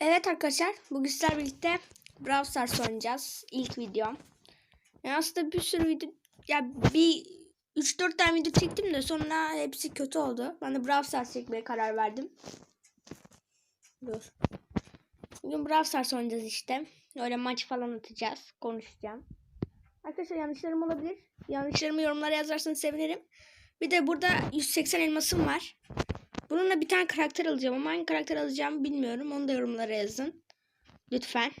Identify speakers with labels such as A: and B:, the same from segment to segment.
A: Evet arkadaşlar bugün sizlerle birlikte Brawl Stars oynayacağız. İlk videom. Yani aslında bir sürü video ya bir 3-4 tane video çektim de sonra hepsi kötü oldu. Ben de Brawl Stars çekmeye karar verdim. Dur. Bugün Brawl Stars oynayacağız işte. Öyle maç falan atacağız. Konuşacağım. Arkadaşlar yanlışlarım olabilir. Yanlışlarımı yorumlara yazarsanız sevinirim. Bir de burada 180 elmasım var. Bununla bir tane karakter alacağım ama hangi karakter alacağımı bilmiyorum. Onu da yorumlara yazın. Lütfen.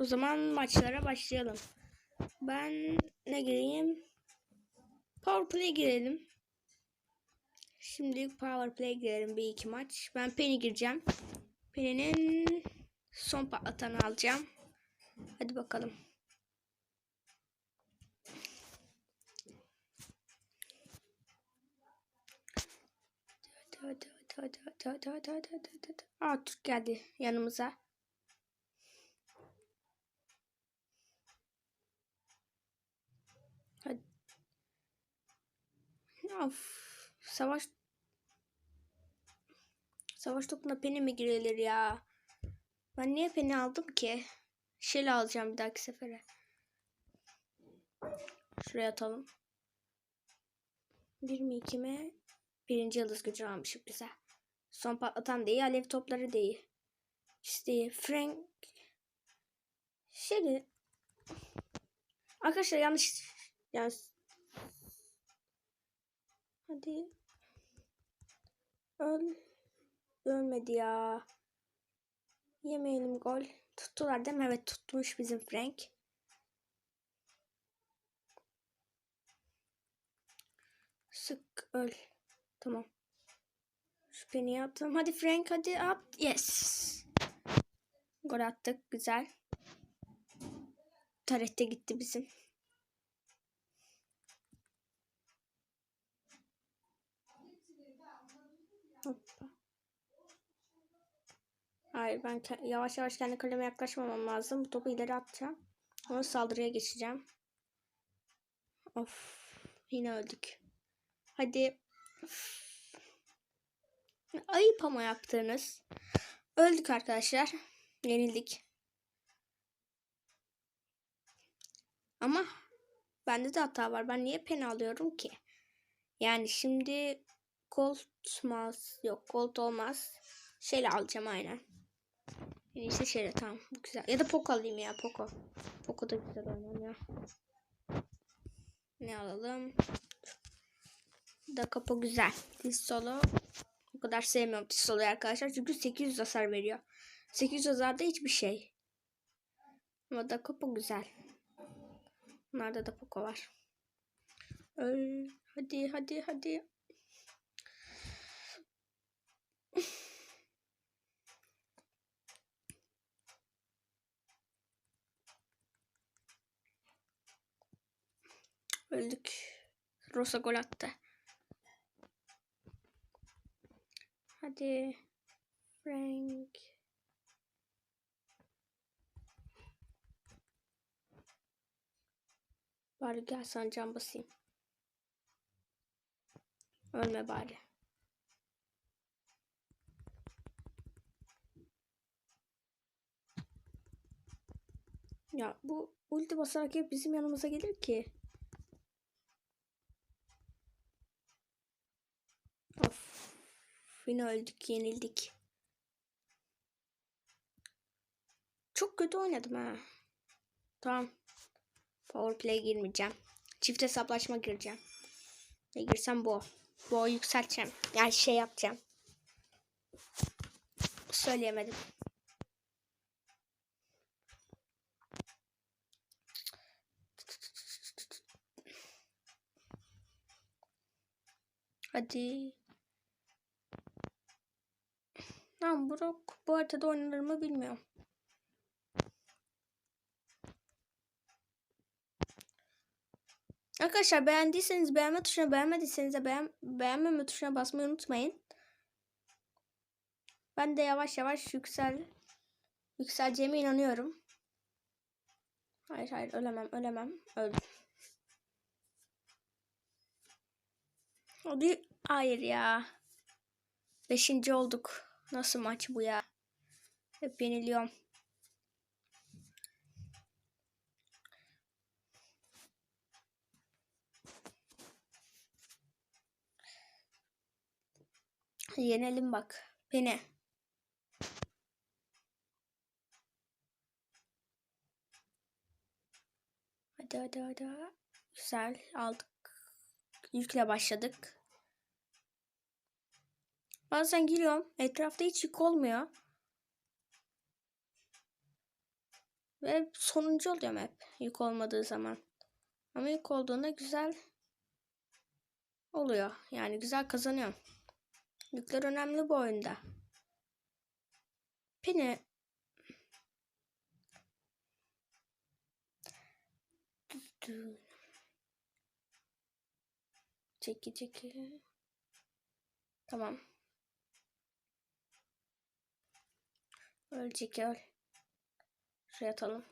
A: O zaman maçlara başlayalım. Ben ne gireyim? Power play girelim. Şimdi power play girelim bir iki maç. Ben Penny gireceğim. Penny'nin son patlatanı alacağım. Hadi bakalım. Hadi hadi hadi hadi hadi hadi hadi hadi hadi. Aa Türk geldi yanımıza. Hadi. Of. Savaş Savaş topuna peni mi girilir ya? Ben niye peni aldım ki? Şeli alacağım bir dahaki sefere. Şuraya atalım. Bir mi iki mi? Birinci yıldız gücü almışım güzel. Son patlatan değil, alev topları değil. İşte Frank Şeli Arkadaşlar yanlış yanlış Hadi Öl Ölmedi ya. Yemeyelim gol. Tuttular değil mi? Evet tutmuş bizim Frank. Sık öl. Tamam. Şu peniyi attım. Hadi Frank hadi at. Yes. Gol attık. Güzel. Tarette gitti bizim. Hoppa. Hayır ben yavaş yavaş kendi kaleme yaklaşmamam lazım. Bu topu ileri atacağım. Sonra saldırıya geçeceğim. Of. Yine öldük. Hadi. Ayıp ama yaptığınız. Öldük arkadaşlar. Yenildik. Ama bende de hata var. Ben niye pen alıyorum ki? Yani şimdi Colt olmaz. Yok Colt olmaz. Şeyle alacağım aynen. En iyisi şeyle tamam. Bu güzel. Ya da Poco alayım ya Poco. Poco da güzel oynanıyor. Ne alalım? Da kapı güzel. Tissolo. O kadar sevmiyorum Tissolo'yu arkadaşlar. Çünkü 800 hasar veriyor. 800 hasar da hiçbir şey. Ama da kapı güzel. Bunlarda da Poco var. Öl. Hadi hadi hadi. Öldük. Rosa gol attı. Hadi. Frank. Bari gel sana can basayım. Ölme bari. Ya bu ulti basarak hep bizim yanımıza gelir ki. Of. Yine öldük, yenildik. Çok kötü oynadım ha. Tamam. Power play girmeyeceğim. Çift hesaplaşma gireceğim. Ne girsem bu. Bu yükselteceğim. Yani şey yapacağım. Söyleyemedim. Hadi. Lan Brock bu haritada oynanır mı bilmiyorum. Arkadaşlar beğendiyseniz beğenme tuşuna beğenmediyseniz de beğen beğenmeme tuşuna basmayı unutmayın. Ben de yavaş yavaş yüksel yükseleceğime inanıyorum. Hayır hayır ölemem ölemem öldüm. Hadi hayır ya. Beşinci olduk. Nasıl maç bu ya? Hep yeniliyorum. Yenelim bak. Beni. Hadi hadi hadi. Güzel aldık. Yükle başladık. Bazen giriyorum. Etrafta hiç yük olmuyor. Ve sonuncu oluyorum hep. Yük olmadığı zaman. Ama yük olduğunda güzel oluyor. Yani güzel kazanıyorum. Yükler önemli bu oyunda. Pini Çeki çeki. Tamam. Öl çeki öl. Şuraya atalım.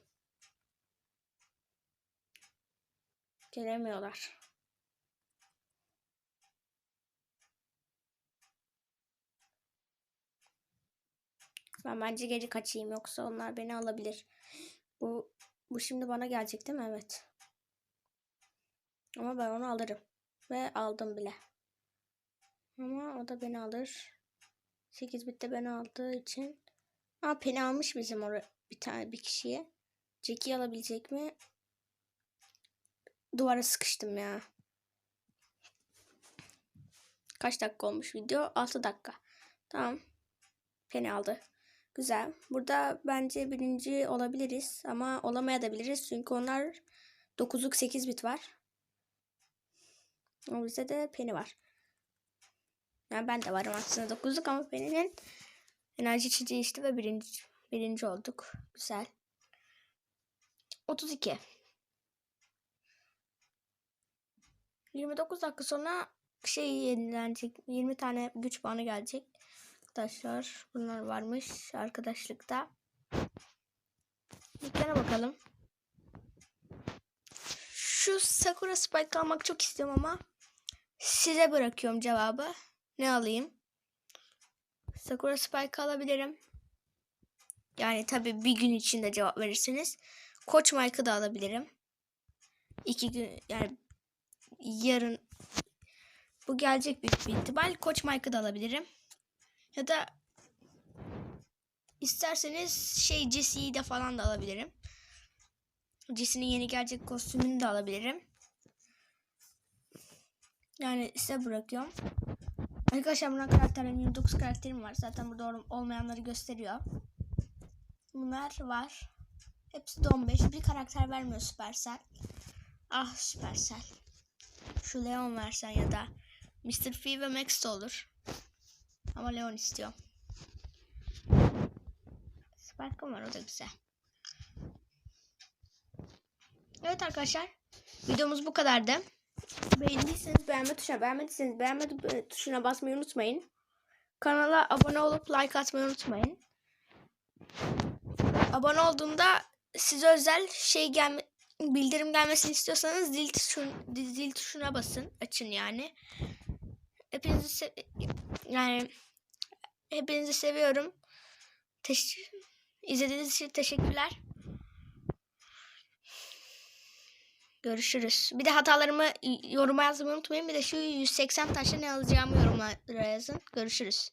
A: Gelemiyorlar. Ben bence geri kaçayım yoksa onlar beni alabilir. Bu bu şimdi bana gelecek değil mi? Evet. Ama ben onu alırım. Ve aldım bile. Ama o da beni alır. 8 bitte beni aldığı için. Aa beni almış bizim oraya bir tane bir kişiye. Jack'i alabilecek mi? Duvara sıkıştım ya. Kaç dakika olmuş video? 6 dakika. Tamam. Beni aldı. Güzel. Burada bence birinci olabiliriz ama olamayabiliriz. Çünkü onlar 9'luk 8 bit var. Ama bizde de Penny var. Yani ben de varım aslında 9'luk ama Penny'nin enerji içeceği içti ve birinci, birinci olduk. Güzel. 32. 29 dakika sonra şey yenilenecek. 20 tane güç puanı gelecek. Arkadaşlar bunlar varmış arkadaşlıkta. Dükkana bakalım. Şu Sakura Spike almak çok istiyorum ama size bırakıyorum cevabı. Ne alayım? Sakura Spike alabilirim. Yani tabi bir gün içinde cevap verirsiniz. Koç Mike'ı da alabilirim. İki gün yani yarın bu gelecek büyük bir ihtimal. Koç Mike'ı da alabilirim. Ya da isterseniz şey Jesse'yi de falan da alabilirim. Jesse'nin yeni gelecek kostümünü de alabilirim. Yani size bırakıyorum. Arkadaşlar buna karakterim 29 karakterim var. Zaten burada olmayanları gösteriyor. Bunlar var. Hepsi de 15. Bir karakter vermiyor Supercell. Ah Supercell. Şu Leon versen ya da Mr. P ve Max de olur. Ama Leon istiyor. Spark'ım var o da güzel. Evet arkadaşlar. Videomuz bu kadardı. Beğendiyseniz beğenme tuşuna, beğenmediyseniz beğenme tuşuna basmayı unutmayın. Kanala abone olup like atmayı unutmayın. Abone olduğumda size özel şey gelme bildirim gelmesini istiyorsanız zil, tuşun, zil tuşuna basın. Açın yani. Hepinizi yani hepinizi seviyorum. Teş İzlediğiniz için teşekkürler. Görüşürüz. Bir de hatalarımı yoruma yazmayı unutmayın. Bir de şu 180 taşla ne alacağımı yorumlara yazın. Görüşürüz.